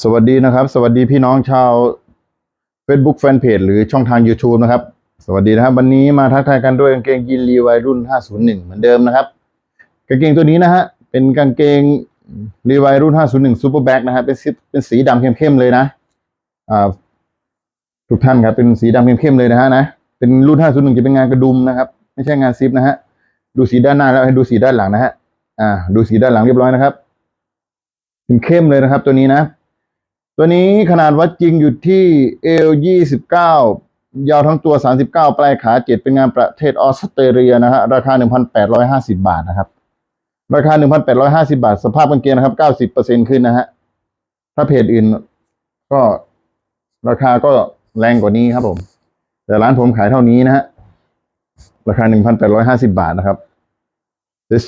สวัสดีนะครับ สวัสดีพี่น้องชาว Facebook Fanpage หรือช่องทาง YouTube นะครับ สวัสดีนะครับ วันนี้มาทักทายกันด้วยกางเกงยีนรีวัยรุ่น 501 เหมือนเดิมนะครับ กางเกงตัวนี้นะฮะเป็นกางเกงรีวัยรุ่น 501 Super Back นะฮะเป็นสีเป็นสีดำเข้มๆเลยนะอ่าทุกท่านครับเป็นสีดำเข้มๆเลยนะฮะนะเป็นรุ่น 501 จะเป็นงานกระดุมนะครับ ไม่ใช่งานซิปนะฮะดูสีด้านหน้าแล้วให้ดูสีด้านหลังนะฮะอ่าดูสีด้านหลังเรียบร้อยนะครับเข้มเลยนะครับ ตัวนี้นะ ตัวนี้ขนาดวัดจริงอยู่ที่เอลยี่สิบเก้ายาวทั้งตัวสามสิบเก้าปลายขาเจ็ดเป็นงานประเทศออสเตรเลียนะฮะราคาหนึ่งพันแปดร้อยห้าสิบาทนะครับ ราคาหนึ่งพันแปดร้อยห้าสิบาท สภาพกางเกงนะครับเก้าสิบเปอร์เซ็นขึ้นนะฮะถ้าเพจอื่นก็ราคาก็แรงกว่านี้ครับผม แต่ร้านผมขายเท่านี้นะฮะราคาหนึ่งพันแปดร้อยห้าสิบาทนะครับ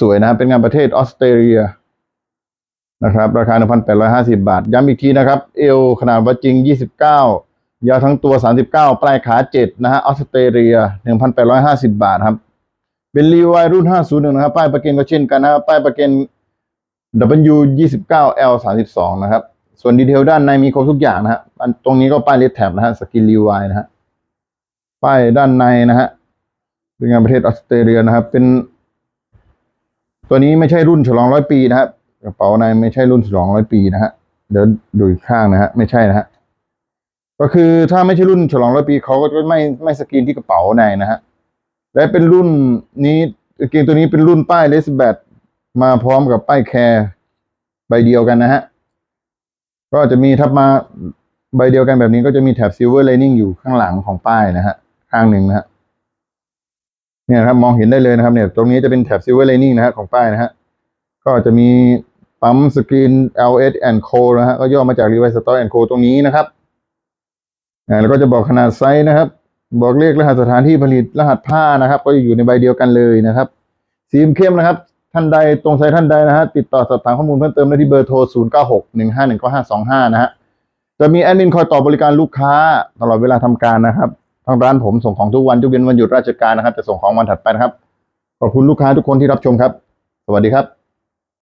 สวยๆนะครับเป็นงานประเทศออสเตรเลีย นะครับ ราคา 1,850 บาท ย้ำอีกทีนะครับ เอวขนาดวัดจริง 29 ยาวทั้งตัว 39 ปลายขา 7 นะฮะ ออสเตรเลีย 1,850 บาทครับ เป็นรีวายรุ่น 501 นะครับ ป้ายประเกันก็เช่นกันนะครับ ป้ายประเกัน W 29 L 32 นะครับ ส่วนดีเทลด้านในมีครบทุกอย่างนะฮะอันตรงนี้ก็ป้ายเลดแท็บนะฮะ สกินรีวายนะฮะ ป้ายด้านในนะฮะ เป็นงานประเทศออสเตรเลียนะครับ เป็น ตัวนี้ไม่ใช่รุ่นฉลองร้อยปีนะครับ กระเป๋าในไม่ใช่รุ่นฉลองร้อยปีนะฮะเดี๋ยวดูอีกข้างนะฮะไม่ใช่นะฮะก็คือถ้าไม่ใช่รุ่นฉลองร้อยปีเขาก็จะไม่ไม่สกรีนที่กระเป๋าในนะฮะและเป็นรุ่นนี้กางเกงตัวนี้เป็นรุ่นป้ายเลสแบตมาพร้อมกับป้ายแคร์ใบเดียวกันนะฮะก็จะมีทับมาใบเดียวกันแบบนี้ก็จะมีแถบซิลเวอร์ไลนิ่งอยู่ข้างหลังของป้ายนะฮะข้างหนึ่งนะฮะเนี่ยครับมองเห็นได้เลยนะครับเนี่ย ตรงนี้จะเป็นแถบซิลเวอร์ไลนิ่งนะฮะของป้ายนะฮะก็จะมี ปั๊มสกรีน LS and Co นะฮะก็ย่อมาจาก Levi Store and Co ตรงนี้นะครับแล้วก็จะบอกขนาดไซส์นะครับ บอกเลขรหัสสถานที่ผลิตรหัสผ้านะครับ ก็อยู่ในใบเดียวกันเลยนะครับ สีเข้มนะครับ ท่านใดตรงไซส์ท่านใดนะฮะติดต่อสอบถามข้อมูลเพิ่มเติมได้ที่เบอร์โทร 0 9 6 1 5 1 9 5 2 5 นะฮะจะมีแอดมินคอยตอบบริการลูกค้าตลอดเวลาทำการนะครับทางร้านผมส่งของทุกวันยกเว้นวันหยุดราชการนะครับ จะส่งของวันถัดไปนะครับ ขอบคุณลูกค้าทุกคนที่รับชมครับ สวัสดีครับ